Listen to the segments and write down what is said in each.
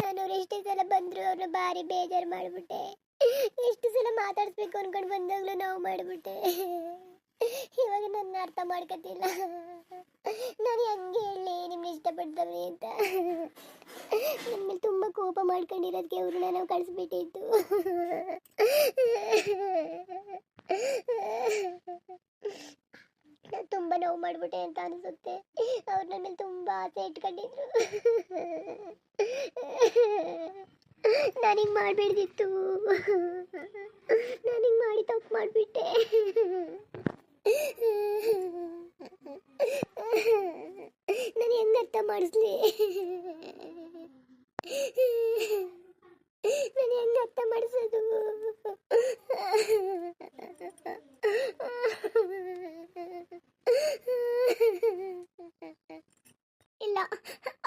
ನಾನು ಎಷ್ಟೇ ಸಲ ಬಂದ್ರು ಅವ್ರನ್ನ ಭಾರಿ ಬೇಜಾರು ಮಾಡಿಬಿಟ್ಟೆ. ಎಷ್ಟು ಸಲ ಮಾತಾಡಿಸ್ಬೇಕು ಅನ್ಕೊಂಡು ಬಂದಾಗಲೂ ನಾವು ಮಾಡಿಬಿಟ್ಟೆ. ಇವಾಗ ನನ್ನ ಅರ್ಥ ಮಾಡ್ಕೊತಿಲ್ಲ. ನಾನು ಹಂಗೆ ಹೇಳಿ ನಿಮ್ಗೆ ಇಷ್ಟಪಡ್ತವ್ರಿ ಅಂತ. ನನ್ನ ಮೇಲೆ ತುಂಬ ಕೋಪ ಮಾಡ್ಕೊಂಡಿರೋದಕ್ಕೆ ಅವ್ರನ್ನ ನಾವು ಕಳಿಸ್ಬಿಟ್ಟಿತ್ತು ನಾನು ತುಂಬ ನೋವು ಮಾಡ್ಬಿಟ್ಟೆ ಅಂತ ಅನಿಸುತ್ತೆ. ಅವ್ರು ನನ್ನ ಮೇಲೆ ತುಂಬ ಆಸೆ ಇಟ್ಕೊಂಡಿದ್ರು. ನಾನು ಹಿಂಗೆ ಮಾಡಬೇಡ್ದಿತ್ತು. ನಾನು ಹಿಂಗೆ ಮಾಡಿ ತಪ್ಪು ಮಾಡಿಬಿಟ್ಟೆ. ನಾನು ಹೆಂಗೆ ಅರ್ಥ ಮಾಡಿಸ್ಲಿ ನಾನು ಹೆಂಗೆ ಅರ್ಥ ಮಾಡಿಸೋದು ಇಲ್ಲ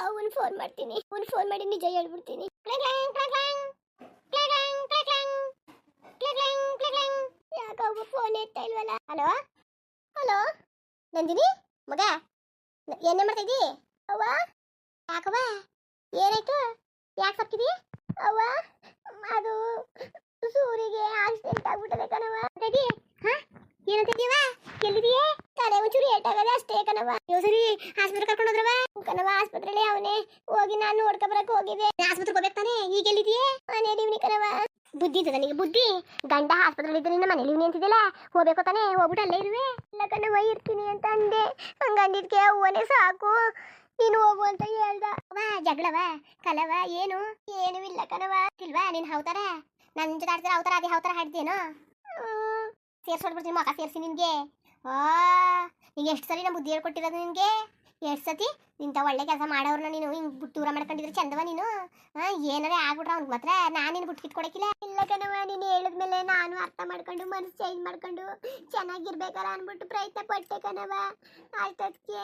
ಅವನ್ ಫೋನ್ ಮಾಡ್ತೀನಿ. ಒಂದು ಫೋನ್ ಮಾಡಿ ನಿಜ ಹೇಳ್ಬಿಡ್ತೀನಿ. ಯಾಕೆ ಫೋನ್ ಎತ್ತಾ ಇಲ್ವಲ್ಲ? Hello hello Nandini? ಮಗ? ಏನೇ ಮಾಡ್ತಾ ಇದ್ದಿ? ಅವ್ವ? ಯಾಕವ್ವ? ಏನಾಯ್ತು? ಯಾಕೆ ಸಪ್ತಿದಿ ಅವ್ವ ಅದು ಸೂರಿಗೆ ಆಕ್ಸಿಡೆಂಟ್ ಆಗ್ಬಿಟ್ಟದೆ ಕಣವ ಅಂತಿದ್ದಿ ಹಾ ಏನಂತಿದ್ದೀವ ಎಲ್ಲಿದೀಯೇ ತಲೆ ಒಂಚೂರು ಏಟಾಗದೆ ಅಷ್ಟೇ ಕಣವ ಅಯ್ಯೋ ಸರಿ ಆಸ್ಪತ್ರೆ ಕರ್ಕೊಂಡು ಹೋದ್ರವ ಕಣವ ಆಸ್ಪತ್ರೆಯಲ್ಲಿ ಅವನೇ ಹೋಗಿ ನಾನು ನೋಡ್ಕೊ ಬರಕ್ ಹೋಗಿದ್ದೆ ಆಸ್ಪತ್ರೆಗೆ ಹೋಗ್ಬೇಕು ತಾನೆ ಈಗ ಎಲ್ಲಿದೀಯೇ ಮನೇಲಿ ಇವ್ನಿ ಕಣವ ಬುದ್ಧಿ ಇದೆ ನನಗೆ, ಬುದ್ಧಿ? ಗಂಡ ಆಸ್ಪತ್ರೆಯಲ್ಲಿ ಇದ್ದ ನಿನ್ನ ಮನೇಲಿ ಇವ್ನಿ ಅಂತಿದ್ದಿಲ್ಲ ಹೋಗ್ಬೇಕು ತಾನೆ? ಹೋಗ್ಬಿಟ್ಟು ಅಲ್ಲೇ ಇರುವೆ. ಇಲ್ಲ ಕಣವ ಇರ್ತೀನಿ ಅಂತ ಅಂದೆ. ಹಂಗಂದಿದ್ಕೆ ಅವ್ವನೇ ಸಾಕು. ನೀನು ಹೋಗು ಅಂತ ಹೇಳ್ದ. ವಾ, ಜಗಳವ, ಕಲವ, ಏನು? ಏನು ಇಲ್ಲ ಕಣವ ಇಲ್ವಾ ನೀನ್ ಹೌತಾರ? ನನ್ನ ಜೊತೆ ಆಡ್ತೀರ ಅವತಾರ, ಅದೇ ಹೌತಾರ ಹಾಡ್ದೇನೋ ಸೇರ್ಸೋಡ್ಬಿಡ್ತೀನಿ ಮಗ ಸೇರ್ಸಿ ನಿನ್ಗೆ. ಆ ಈಗ ಎಷ್ಟು ಸರಿ ನಮ್ಮ ಬುದ್ಧಿ ಹೇಳ್ಕೊಟ್ಟಿರೋದು ನಿನ್ಗೆ? ಎಷ್ಟು ಸತಿ ಇಂಥ ಒಳ್ಳೆ ಕೆಲಸ ಮಾಡೋರ್ನ ನೀನು. ಹಿಂಗ್ ದೂರ ಮಾಡ್ಕೊಂಡಿದ್ರೆ ಚಂದವ ನೀನು. ಏನಾರೇ ಆಗ್ಬಿಟ್ರೆ ಅವ್ನಿಗೆ ಮಾತ್ರ. ನಾನು ನಾನೇನು ಬಿಟ್ಟು ಕಿತ್ಕೊಡಕಿಲ್ಲ ಇಲ್ಲ ಕಣವ ನೀನು ಹೇಳಿದ್ಮೇಲೆ ನಾನು ಅರ್ಥ ಮಾಡ್ಕೊಂಡು ಮನಸ್ಸು ಚೇಂಜ್ ಮಾಡ್ಕೊಂಡು ಚೆನ್ನಾಗಿರ್ಬೇಕಾರ ಅನ್ಬಿಟ್ಟು ಪ್ರಯತ್ನ ಪಟ್ಟೆ ಕಣವ ಆಯ್ತದಕ್ಕೆ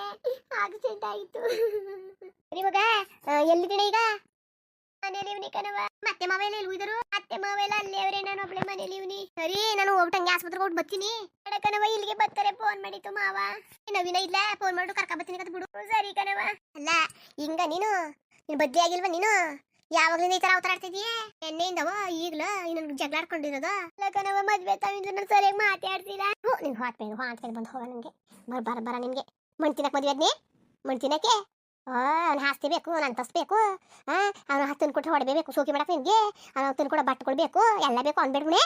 ಆಕ್ಸಿಡೆಂಟ್ ಆಯಿತು. ಇವಾಗ ಎಲ್ಲಿದ್ದೀನಿ ಈಗ? ಮನೇಲಿ ಇವ್ನಿ ಕಣವ ಮತ್ತೆ ಮಾವೆಲ್ಲ ಎಲ್ಲಿ ಹೋಗಿದ್ರು? ಅತ್ತೆ ಮಾವೆಲ್ಲ ಅಲ್ಲೇ ಅವ್ರೆ, ನಾನು ಒಬ್ಳೆ ಮನೇಲಿ ಇವ್ನಿ. ಸರಿ, ನಾನು ಹೋಗ್ಬಿಟ್ಟಂಗೆ ಆಸ್ಪತ್ರೆಗೆ ಹೋಗಿ ಬರ್ತೀನಿ. ಕಣವ ಇಲ್ಲಿಗೆ ಬರ್ತಾರೆ ಫೋನ್ ಮಾಡಿತ್ತು ಮಾವ. ನವೀನ ಇಲ್ಲ ಫೋನ್ ಮಾಡು ಕರ್ಕ ಬರ್ತೀನಿ ಕತ್ ಬಿಡು. ಸರಿ ಕಣವ ಅಲ್ಲ, ಹಿಂಗ ನೀನು? ನೀನ್ ಬದ್ದಿ ಆಗಿಲ್ವಾ ನೀನು? ಯಾವಾಗ್ಲಿಂದ ಈ ತರ ಅವತಾರ ಆಡ್ತಿದೀಯ ಎಣ್ಣೆಯಿಂದವ ಈಗಲ ಇನ್ನೊಂದು ಜಗಳ ಆಡ್ಕೊಂಡಿರೋದು. ಅಲ್ಲ ಕಣವ ಮದ್ವೆ ತಾವಿಂದ ನಾನು ಸರಿಯಾಗಿ ಮಾತಾಡ್ತೀರಾ ಹ್ಞೂ ನಿನ್ ಹಾಟ್ ಮೇಲೆ ಹಾಟ್ ಬಂದು ಹೋಗ ನನಗೆ. ಬರ ಬರ ಬರ ನಿನ್ಗೆ ಮಣ್ ತಿನ್ನಕ್ ಮದ್ವೆ ಅದ್ನಿ ಮಣ್ ತಿನ್ನಕ್ಕೆ? ಆ ಅವ್ನು ಹಾಸ್ತಿ ಬೇಕು ಅವ್ನು ಅಂತಸ್ ಬೇಕು ಅವನು ಹತ್ತನ ಕೊಟ್ಟು ಹೊಡಬೇಕು ಸೋಕಿ ಮಾಡಕ್ಕೆ ನಿನ್ಗೆ, ಅವ್ನು ಹತ್ತನ ಕೂಡ ಬಟ್ಟೆ ಕೊಡ್ಬೇಕು, ಎಲ್ಲ ಬೇಕು ಅವ್ನು ಬೇಡ್ಮೆ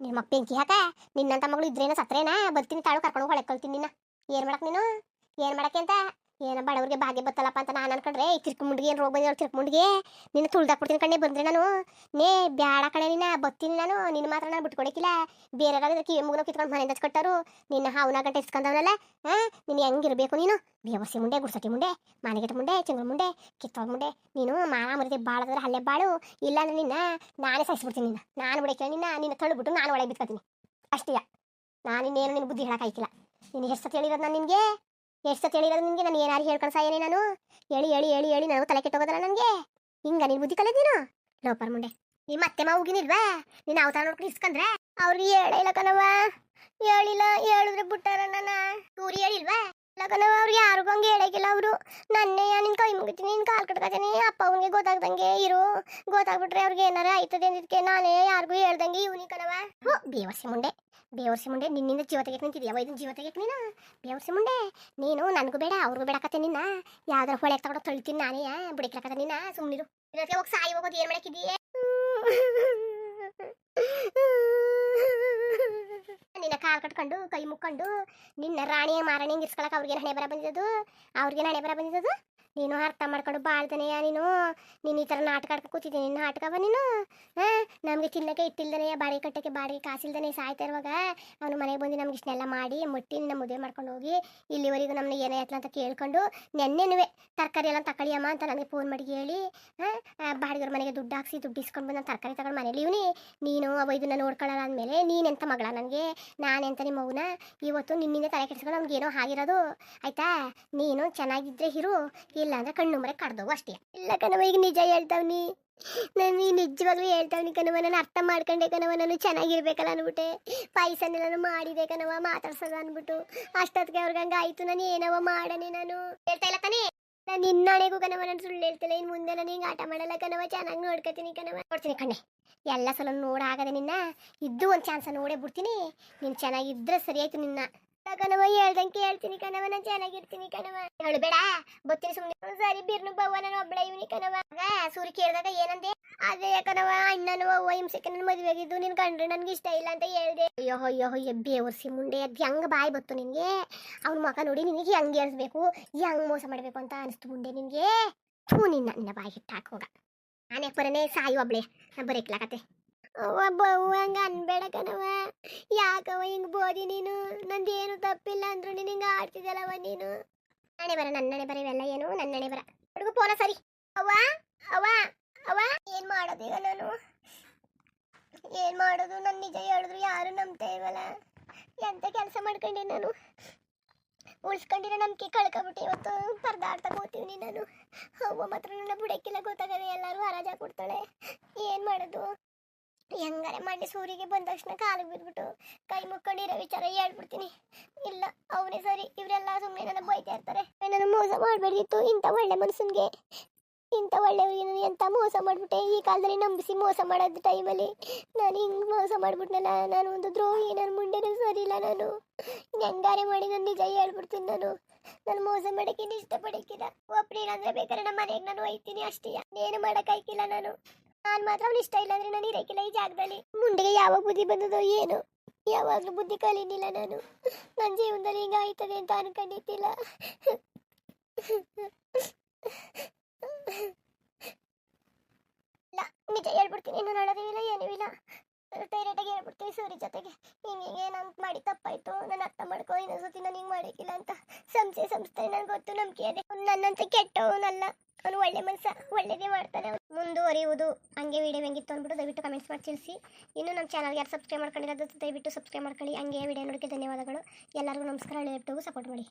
ನಿಮ್ಮ ಮಕ್ಕ ಬೆಂಕಿ ಹಾಕ ನಿನ್ನಂತ ಮಗಳು ಇದ್ರೇನ ಸತ್ರೇನಾ? ಬರ್ತೀನಿ ತಾಳು ಕರ್ಕೊಂಡು ಹೊಳೆ ಕಲ್ತೀನಿ ನಿನ್ನ. ಏನು ಮಾಡಕ್ ನೀನು? ಏನು ಮಾಡಕ್ಕೆ ಅಂತ? ಏನ ಬಡವ್ರಿಗೆ ಭಾಗ್ಯ ಬತ್ತಲ್ಲಪ್ಪ ಅಂತ ನಾನು ಅನ್ಕೊಂಡ್ರೆ ಈ ತಿರ್ಕ ಮುಂಡಿಗೆ ಏನು ರೋಗ ಬಂದಿರೋ ತಿರ್ಕ ಮುಂಡಿಗೆ ನಿನ್ನ ತುಳ್ದಾಕ್ಬಿಡ್ತೀನಿ ಕಣ್ಣೆ ಬಂದ್ರೆ ನಾನು. ನೇ, ಬ್ಯಾಡ ಕಣೆ ನಿನ್ನ ಬತ್ತೀನಿ ನಾನು. ನಿನ್ನ ಮಾತ್ರ ನಾನು ಬಿಟ್ಕೊಡಕ್ಕಿಲ್ಲ ಬೇರೆ ಕಿವಿ ಮುಗಿನ ಕಿತ್ಕೊಂಡು ಮನೆಯಿಂದ ಕಟ್ಟರು ನಿನ್ನ ಹಾವನ ಗಂಟೆ ಇಸ್ಕೊಂಡವನಲ್ಲ ನೀನು ಹೆಂಗಿರ್ಬೇಕು ನೀನು? ಬೇವಸಿ ಮುಂಡೆ ಗುಡ್ಸಟಿ ಮುಂಡೆ, ಮಾನೆಗೆಟ ಮುಂಡೆ, ಚಿಂಗಳ ಮುಂಡೆ ಕಿತ್ತೋಗ ಮುಂಡೆ. ನೀನು ಮಾನ ಬಾಳ ಬಾಳದ್ರೆ ಹಲ್ಲೆ ಬಾಳು. ಇಲ್ಲಾಂದ್ರೆ ನಿನ್ನ ನಾನೇ ಸಾಯಿಸ್ಬಿಡ್ತೀನಿ ನಿನ್ನ. ನಾನು ಬಿಡಕ್ಕೆ ನಿನ್ನ ನಿನ್ನ ತಳ್ಳಿಬಿಟ್ಟು ನಾನು ಒಳಗೆ ಬಿತ್ಕೊತೀನಿ ಅಷ್ಟೇ. ನಾನು ಇನ್ನೇನು ನಿನ್ನ ಬುದ್ಧಿ ಹೇಳೋಕ್ಕಾಯ್ತಿಲ್ಲ ನೀನು ಎಷ್ಟು ಹೇಳಿರೋದು ನಾನು ನಿನಗೆ? ಎಷ್ಟು ಸತಿ ಹೇಳಿರೋದು ನಿನಗೆ ನಾನು ಏನಾರು ಹೇಳ್ಕೊಂಡು ಸಾಯೇನೆ ನಾನು. ಹೇಳಿ ಹೇಳಿ ಹೇಳಿ ಹೇಳಿ ನಾನು ತಲೆ ಕೆಟ್ಟೋಗೋದಲ್ಲ ನನಗೆ ಹಿಂಗೆ ನೀನು ಬುದ್ಧಿ ಕಲಿದೀನು ಲೋಪರ್ ಮುಂಡೆ ನಿಮ್ಮ ಮಾವ ಹೋಗಿನಿಲ್ವಾ ನೀನು ಅವತಾರ ನೋಡ್ಕೊಂಡು ಇಸ್ಕಂದ್ರೆ ಅವ್ರಿಗೆ ಹೇಳೇ ಇಲ್ಲ ಕಣವ ಹೇಳಿಲ್ಲ, ಹೇಳಿದ್ರೆ ಬಿಟ್ಟಾರ ನನ್ನ. ಟೂರಿ ಹೇಳಿಲ್ವಾ? ಇಲ್ಲ ಕಣವ ಅವ್ರಿಗೆ ಯಾರಿಗೂ ಹಂಗೆ ಹೇಳಕ್ಕಿಲ್ಲ ಅವರು. ನನ್ನೇ ನಿನ್ ಕೈ ಮುಗಿತೀನಿ, ನಿನ್ ಕಾಲು ಕಟ್ಕೊತೀನಿ, ಅಪ್ಪ ಅವನಿಗೆ ಗೊತ್ತಾಗ್ದಂಗೆ ಇರು. ಗೊತ್ತಾಗ್ಬಿಟ್ರೆ ಅವ್ರಿಗೆ ಏನಾರ ಆಯ್ತದೆ ಅಂದಿದ್ಕೆ ನಾನೇ ಯಾರಿಗೂ ಹೇಳ್ದಂಗೆ ಇವನಿ ಕಣವ ಹೋ ಬೇವಸೆ ಮುಂಡೆ. ಬೇವರ್ಸಿ ಮುಂಡೆ ನಿನ್ನಿಂದ ಜೀವ ತೆಗೆಕ್ ನಿಂತಿದ್ಯಾ? ವೈದ್ಯನ ಜೀವ ತೆಗೆಯಕ್ಕೆ ನೀನು? ಬೇವರ್ಸಿ ಮುಂಡೆ, ನೀನು ನನಗೂ ಬೇಡ, ಅವ್ರಿಗೂ ಬೇಡಕತ್ತೆ ನಿನ್ನ. ಯಾವ್ದಾರ ಹೊಳೆ ತಗೊಂಡು ತಳ್ತೀನಿ ನಾನೇ ಬಿಡಿಕ್ಲಕತ್ತೆ ನಿನ್ನ. ಸುಮ್ಮನಿರು ಇದಕ್ಕೆ ಹೋಗಿ ಸಾಯಿ ಹೋಗೋದು ಏನು ಮಾಡಕ್ಕಿದೀಯೇ? ನಿನ್ನ ಕಾಲ್ ಕಟ್ಕೊಂಡು, ಕೈ ಮುಕ್ಕೊಂಡು, ನಿನ್ನ ರಾಣಿಯ ಮಾರಾಣಿ ಇರ್ಸ್ಕೊಳಕ್ ಅವ್ರಿಗೆ ಹಣೆ ಬರ ಬಂದಿದ್ದು ಅವ್ರಿಗೆ ಹಣೆ ಬರ ಬಂದಿದ್ದು ನೀನು ಅರ್ಥ ಮಾಡ್ಕೊಂಡು ಬಾಳ್ದನೆಯ ನೀನು? ನೀನು ಈ ಥರ ನಾಟಕ ಆಡ್ಕೊ ಕೂತಿದ್ದೀನಿ ನಿನ್ನ ನಾಟಕವ ನೀನು? ಹಾಂ? ನಮಗೆ ತಿನ್ನಕ್ಕೆ ಇಟ್ಟಿಲ್ದನೆಯ ಬಾಡಿಗೆ ಕಟ್ಟಕ್ಕೆ ಬಾಡಿಗೆ ಕಾಸಿಲ್ದನೆ ಸಾಯ್ತಾ ಇರುವಾಗ ಅವನು ಮನೆಗೆ ಬಂದು ನಮ್ಗೆ ಇಷ್ಟನ್ನೆಲ್ಲ ಮಾಡಿ ಮುಟ್ಟಿ ನಿನ್ನ ಮದುವೆ ಮಾಡ್ಕೊಂಡು ಹೋಗಿ ಇಲ್ಲಿವರೆಗೂ ನಮ್ಮನ್ನ ಏನೇ ಆಯ್ತಲ್ಲ ಅಂತ ಕೇಳ್ಕೊಂಡು ನೆನ್ನೆನುವೆ ತರಕಾರಿ ಎಲ್ಲ ತಕಳಿಯಮ್ಮ ಅಂತ ನನಗೆ ಫೋನ್ ಮಾಡಿ ಹೇಳಿ. ಹಾಂ? ಬಾಡಿಗೆ ಮನೆಗೆ ದುಡ್ಡು ಹಾಕಿಸಿ, ದುಡ್ಡು ಇಸ್ಕೊಂಡು ಬಂದು ನಾನು ತರಕಾರಿ ತಗೊಂಡು ಮನೇಲಿ ಇವನಿ. ನೀನು ಅವ ಇದನ್ನ ನೋಡ್ಕೊಳ್ಳಲ್ಲ ಅಂದಮೇಲೆ ನೀನೆಂತ ಮಗಳ ನನಗೆ? ನಾನೆಂತ ನಿಮ್ಮ ಮಗುನ ಇವತ್ತು ನಿನ್ನಿಂದ ತಲೆ ಕೆಡಿಸ್ಕೊಂಡು ಅವ್ನಿಗೆ ಆಗಿರೋದು ಆಯ್ತಾ? ನೀನು ಚೆನ್ನಾಗಿದ್ರೆ ಇರು ಇಲ್ಲ ಅಂದ್ರೆ ಕಣ್ಣು ಮರೆ ಕಡ್ದವು ಅಷ್ಟೇ. ಇಲ್ಲ ಕಣವ ಈಗ ನಿಜ ಹೇಳ್ತಾವ್ನಿ. ನಾನು ನಿಜವಾಗ್ಲೂ ಹೇಳ್ತಾವ್ನಿ ಕಣವ ನಾನು ಅರ್ಥ ಮಾಡ್ಕೊಂಡೆ ಕಣವ ನಾನು ಚೆನ್ನಾಗಿರ್ಬೇಕಲ್ಲ ಅನ್ಬಿಟ್ಟೆ. ಪಾಯಸನೆಲ್ಲ ಮಾಡಿದೆ ಕಣವ ಮಾತಾಡ್ಸೋದು ಅಂದ್ಬಿಟ್ಟು ಅಷ್ಟೊತ್ತಿಗೆ ಅವ್ರಿಗೆ ಹಂಗೆ ಆಯ್ತು ನಾನು ಏನವ ಮಾಡನೆ ನಾನು? ಹೇಳ್ತಾ ಇಲ್ಲ ತಾನೇ ನಾನು ನಿನ್ನಣೆಗೂ ಕಣವ ನಾನು ಸುಳ್ಳು ಹೇಳ್ತಿಲ್ಲ. ಇನ್ನು ಮುಂದೆ ನಾನು ಹಿಂಗೆ ಆಟ ಮಾಡಲ್ಲ ಕಣವ ಚೆನ್ನಾಗಿ ನೋಡ್ಕೊತೀನಿ ಕಣವ ನೋಡ್ತೀನಿ ಕಣ್ಣೆ ಎಲ್ಲ ಸಲ ನೋಡಾಗದೆ ನಿನ್ನ. ಇದ್ದು ಒಂದು ಚಾನ್ಸ ನೋಡೇ ಬಿಡ್ತೀನಿ. ನೀನು ಚೆನ್ನಾಗಿದ್ದರೆ ಸರಿಯಾಯ್ತು ನಿನ್ನ. ಕಣವ, ಹೇಳ್ದಂಗೆ ಹೇಳ್ತೀನಿ ಕಣವ, ನಾನು ಚೆನ್ನಾಗಿರ್ತೀನಿ ಕಣವ. ಹೇಳು ಬೇಡ, ಬತ್ತೀನಿ ಸುಮ್ಮನೆ ಸರಿ, ಬಿರ್ನು ಬವ್ವ, ನಾನು ಒಬ್ಬಳೆ ಇವನಿ ಕಣವ. ಸೂರಿ ಕೇಳಿದಾಗ ಏನಂದೆ? ಅದೇ ಕಣವ, ಅಣ್ಣನ ಅವ್ವ ಹಿಂಸೆಗೆ ನನ್ನ ಮದುವೆ ಆಗಿದ್ದು ನಿನ್ ಕಂಡ್ರೆ ನನ್ಗೆ ಇಷ್ಟ ಇಲ್ಲ ಅಂತ ಹೇಳ್ದೆ. ಅಯ್ಯೋ ಅಯ್ಯೋ ಅಯ್ಯೋ ಮುಂಡೆ, ಅದು ಹೆಂಗ್ ಬಾಯ್ ಬತ್ತು ನಿನ್ಗೆ? ಅವ್ನ ಮಗ ನೋಡಿ ನಿನಗೆ ಹೆಂಗ್ ಏರ್ಸ್ಬೇಕು, ಹೆಂಗ್ ಮೋಸ ಮಾಡ್ಬೇಕು ಅಂತ ಅನಿಸ್ತು ಮುಂಡೆ ನಿನ್ಗೆ? ಥೂ, ನಿನ್ನ ನಿನ್ನ ಬಾಯಿ ಹಿಟ್ಟು ಹಾಕೋಗ ನಾನೇ ಬರನೇ ಸಾಯಿ ಒಬ್ಳೆ, ನಾ ಬರೀಕ್ಲಾಕತ್ತೆ ಒಬ್ಬ ಹಂಗ ಅನ್ಬೇಡ ಯಾಕವ ಹಿಂಗ್ ಬೋದಿ ನೀನು? ನಂದೇನು ತಪ್ಪಿಲ್ಲ ಅಂದ್ರು ನೀನು ಹಿಂಗ ಆಡ್ತಿದ್ದಲ್ಲವ ನೀನು? ನಾನೇ ಬರ ನನ್ನನೆ ಬರ, ಇವೆಲ್ಲ ಏನು ನನ್ನನೆ ಬರ. ಹುಡುಗ ಪೋನ ಸರಿ. ಅವ್ವ ಅವ್ವ ಅವ್ವ. ಏನ್ ಮಾಡೋದೀಗ ನಾನು? ಏನ್ ಮಾಡೋದು? ನನ್ನ ನಿಜ ಹೇಳಿದ್ರು ಯಾರು ನಂಬ್ತಾ ಇಲ್ವಲ್ಲ ಎಂತ ಕೆಲಸ ಮಾಡ್ಕೊಂಡೆ ನಾನು? ಉಳಿಸ್ಕೊಂಡಿರೋ ನಂಬಿಕೆ ಕಳ್ಕೊಬಿಟ್ಟೆ ಇವತ್ತು ಪರದಾಡ್ತಾ ಕೂತೀವಿ ನಾನು ಅವ್ವ ಮಾತ್ರ ನನ್ನ ಬುಡಕ್ಕಿಲ್ಲ ಗೊತ್ತಾಗದೆ ಎಲ್ಲರೂ ಹರಾಜ ಕೊಡ್ತಾಳೆ. ಏನು ಮಾಡೋದು? ಹೆಂಗಾರೆ ಮಾಡಿ ಸೂರಿಗೆ ಬಂದ ತಕ್ಷಣ ಕಾಲಿಗೆ ಬಿದ್ಬಿಟ್ಟು ಕೈ ಮುಕ್ಕೊಂಡಿರೋ ವಿಚಾರ ಹೇಳ್ಬಿಡ್ತೀನಿ. ಇಲ್ಲ, ಅವನೇ ಸರಿ. ಇವರೆಲ್ಲ ಸುಮ್ಮನೆ ನನ್ನ ಬೈತಾ ಇರ್ತಾರೆ. ನಾನು ಮೋಸ ಮಾಡಬೇಡಿತ್ತು ಇಂಥ ಒಳ್ಳೆ ಮನುಷ್ಯನ್ಗೆ ಇಂಥ ಒಳ್ಳೆಯವ್ರಿಗೆ ಎಂತ ಮೋಸ ಮಾಡ್ಬಿಟ್ಟೆ? ಈ ಕಾಲದಲ್ಲಿ ನಂಬಿಸಿ ಮೋಸ ಮಾಡೋದು ಟೈಮಲ್ಲಿ ನಾನು ಹಿಂಗೆ ಮೋಸ ಮಾಡ್ಬಿಟ್ನಲ್ಲ ನಾನು ಒಂದು ದ್ರೋಹಿ ನನ್ನ ಮುಂಡೆನೂ ಸರಿ ಇಲ್ಲ ನಾನು. ಹೆಂಗಾರೆ ಮಾಡಿ ನಾನು ನಿಜ ಹೇಳ್ಬಿಡ್ತೀನಿ ನಾನು. ನಾನು ಮೋಸ ಮಾಡೋಕ್ಕೆ ಇಷ್ಟಪಡಕ್ಕಿಲ್ಲ. ಒಬ್ರೇನಂದ್ರೆ ಬೇಕಾದ್ರೆ ನಮ್ಮ ಮನೆಗೆ ನಾನು ಒಯ್ತೀನಿ ಅಷ್ಟೇ. ಏನು ಮಾಡೋಕ್ಕಾಯ್ಕಿಲ್ಲ ನಾನು. ನಾನು ಮಾತ್ರ ಅವ್ನು ಇಷ್ಟ ಇಲ್ಲ ಅಂದ್ರೆ ನಾನು ಇರಕ್ಕಿಲ್ಲ ಈ ಜಾಗದಲ್ಲಿ. ಮುಂಡೆಗೆ ಯಾವಾಗ ಬುದ್ಧಿ ಬಂದದೋ ಏನು. ಯಾವಾಗಲೂ ಬುದ್ಧಿ ಕಲೀನಿಲ್ಲ ನಾನು. ನನ್ನ ಜೀವನದಲ್ಲಿ ಹಿಂಗೆ ಆಯ್ತದೆ ಅಂತ ಅನ್ಕೊಂಡಿದ್ದಿಲ್ಲ. ಇಲ್ಲ, ನಿಜ ಹೇಳ್ಬಿಡ್ತೀನಿ ನಾನು ಇಲ್ಲ, ಏನೂ ಇಲ್ಲ. ಡೈರೆಕ್ಟಾಗಿ ಹೇಳ್ಬಿಡ್ತೀನಿ ಸೂರಿ ಜೊತೆಗೆ. ಹಿಂಗೆ ನಾನು ಮಾಡಿ ತಪ್ಪಾಯ್ತು. ನಾನು ಅರ್ಥ ಮಾಡ್ಕೊ ಇನ್ನೊಂದ್ಸತಿ ನಾನು ಹಿಂಗೆ ಮಾಡೋಕ್ಕಿಲ್ಲ ಅಂತ. ಸಂಸ್ಥೆ ಸಂಸ್ಥೆ ನನಗೆ ಗೊತ್ತು, ನಂಬಿಕೆ ಅದೇ ನನ್ನಂತ ಕೆಟ್ಟವನಲ್ಲ. ಅವನು ಒಳ್ಳೆ ಮನಸ್ಸ, ಒಳ್ಳೇದೇ ಮಾಡ್ತಾನೆ. ಮುಂದುವರಿಯುವುದು ಹಂಗೆ ವಿಡಿಯೋ ಹೆಂಗಿತ್ತು ಅಂದ್ಬಿಟ್ಟು ದಯವಿಟ್ಟು ಕಮೆಂಟ್ಸ್ ಮಾಡಿ ತಿಳಿಸಿ. ಇನ್ನು ನಮ್ಮ ಚಾನಲ್ಗೆ ಯಾರು ಸಬ್ಸ್ಕ್ರೈಬ್ ಮಾಡ್ಕೊಂಡಿರೋದು ದಯವಿಟ್ಟು ಸಬ್ಸ್ಕ್ರೈಬ್ ಮಾಡ್ಕೊಳ್ಳಿ. ಹಂಗೆ ವಿಡಿಯೋ ನೋಡೋಕ್ಕೆ ಧನ್ಯವಾದಗಳು. ಎಲ್ಲರಿಗೂ ನಮಸ್ಕಾರ. ಯೂಟ್ಯೂಬ್ ಸಪೋರ್ಟ್ ಮಾಡಿ.